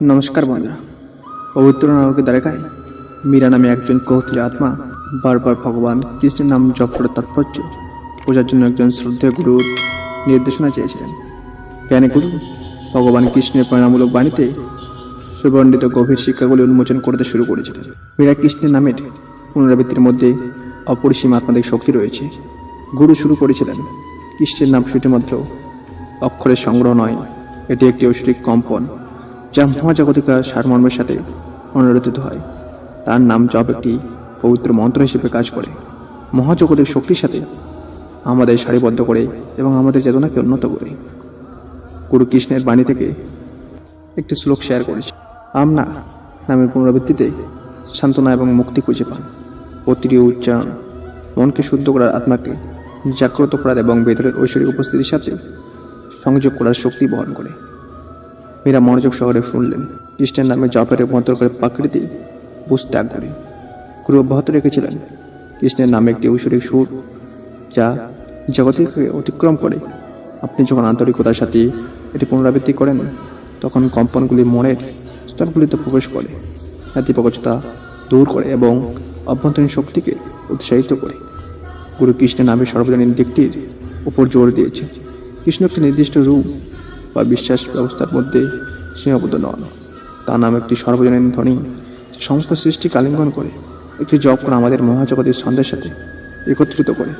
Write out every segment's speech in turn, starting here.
নমস্কার বন্ধুরা। পবিত্র নরকের দ্বারকায় মীরা নামে একজন কৌতূহলী আত্মা বারবার ভগবান কৃষ্ণের নাম জপ করে তাৎপর্য বোঝার জন্য একজন শ্রদ্ধেয় গুরুর নির্দেশনা চেয়েছিলেন। জ্ঞানী গুরু, ভগবান কৃষ্ণের প্রেরণামূলক বাণীতে সুবর্ণিত গভীর শিক্ষাগুলি উন্মোচন করতে শুরু করেছিলেন। মীরা কৃষ্ণের নামের পুনরাবৃত্তির মধ্যে অপরিসীম আত্মাদের শক্তি রয়েছে। গুরু শুরু করেছিলেন কৃষ্ণের নাম শুধুমাত্র অক্ষরের সংগ্রহ নয়, এটি একটি ঐশ্বরিক কম্পন। যা মহাজাগতিকার সারমর্মের সাথে অনুরোধিত হয়। তার নাম জপ একটি পবিত্র মন্ত্র হিসেবে কাজ করে। মহাজগতের শক্তির সাথে আমাদের সারিবদ্ধ করে এবং আমাদের চেতনাকে উন্নত করে। গুরু কৃষ্ণের বাণী থেকে একটি শ্লোক শেয়ার করেছি। আমনা নামের পুনরাবৃত্তিতে সান্ত্বনা এবং মুক্তি খুঁজে পান। প্রতিটি উচ্চারণ মনকে শুদ্ধ করার আত্মাকে জাগ্রত করার এবং ভেতরের ঐশ্বরিক উপস্থিতির সাথে সংযোগ করার শক্তি বহন করে। মীরা মনোযোগ শহরে শুনলেন। কৃষ্ণের নামে জপের রূপান্তর করে প্রাকৃতি বুঝতে আগ্রহী গুরু অব্যাহত রেখেছিলেন। কৃষ্ণের নামে একটি ঐশ্বরিক সুর, যা জগৎকে অতিক্রম করে। আপনি যখন আন্তরিকতার সাথে এটি পুনরাবৃত্তি করেন, তখন কম্পনগুলি মনের স্তরগুলিতে প্রবেশ করে। নেতিপকচতা দূর করে এবং অভ্যন্তরীণ শক্তিকে উৎসাহিত করে। গুরু কৃষ্ণের নামে সর্বজনীন দিকটির উপর জোর দিয়েছে। কৃষ্ণ একটি নির্দিষ্ট রূপ বা বিশ্বাস ব্যবস্থার মধ্যে সীমাবদ্ধ নন। তার নাম একটি সর্বজনীন ধ্বনি। সমস্ত সৃষ্টি কালিঙ্গন করে, একটি জপ করে আমাদের মহাজগতের ছন্দের সাথে একত্রিত করে,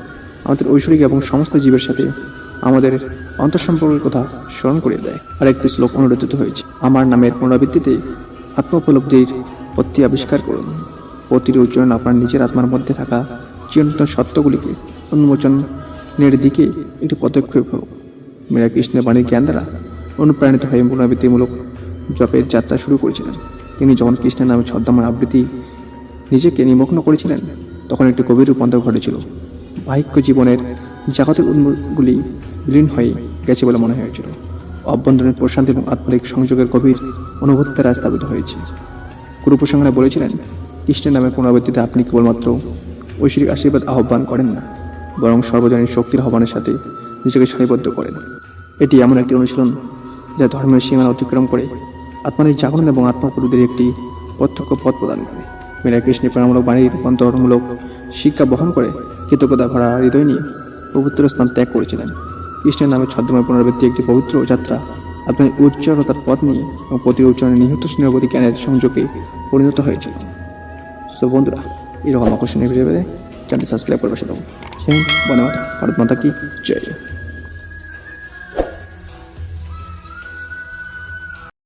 আমাদের ঐশ্বরিক এবং সমস্ত জীবের সাথে আমাদের অন্তঃসম্পর্কের কথা স্মরণ করিয়ে দেয়। আর একটি শ্লোক অনুরোধিত হয়েছে। আমার নামের পুনরাবৃত্তিতে আত্ম উপলব্ধির পত্তি আবিষ্কার করুন। প্রতিটি উচ্চারণ আপনার নিজের আত্মার মধ্যে থাকা চিরন্তন সত্যগুলিকে উন্মোচনের দিকে একটি পদক্ষেপ হোক। মেরা কৃষ্ণের বাণীর জ্ঞান দ্বারা অনুপ্রাণিত হয়ে পুনরাবৃত্তিমূলক জপের যাত্রা শুরু করেছিলেন। তিনি যখন কৃষ্ণের নামে ছদ্মময় আবৃত্তি নিজেকে নিমগ্ন করেছিলেন, তখন একটি গভীর রূপান্তর ঘটেছিল। বাহিক্য জীবনের জাগতিক উন্মুখগুলি বিলীন হয়ে গেছে বলে মনে হয়েছিল। অভ্যন্তরীণ প্রশান্তি এবং আত্মারিক সংযোগের গভীর অনুভূতি দ্বারা স্থাপিত হয়েছে। গুরু বলেছিলেন, কৃষ্ণের নামে পুনরাবৃত্তিতে আপনি কেবলমাত্র ঐশ্বরিক আশীর্বাদ আহ্বান করেন না, বরং সর্বজনীন শক্তির আহ্বানের সাথে নিজেকে সারিবদ্ধ করেন। এটি এমন একটি অনুশীলন যা ধর্মের সীমানা অতিক্রম করে, আত্মার জাগরণ এবং আত্মপুরুদের একটি প্রত্যক্ষ পথ প্রদান করে। মেরা কৃষ্ণ প্রেরণামূলক বাণীর রূপান্তরমূলক শিক্ষা বহন করে কৃতজ্ঞতা ভরা হৃদয় নিয়ে পবিত্র স্থান ত্যাগ করেছিলেন। কৃষ্ণের নামে ছদ্মময় পুনরাবৃত্তি একটি পবিত্র যাত্রা আপনার উচ্চারতার পথ নিয়ে এবং প্রতি উচ্চারণে নিহত স্নেহবতী জ্ঞানের সংযোগে পরিণত হয়েছিল। সো বন্ধুরা এরকম আকর্ষণীয় ভিডিও পেতে চ্যানেল সাবস্ক্রাইব করে বসে দেবো সেই ধন্যবাদ ভারত মাতা কি? জয়।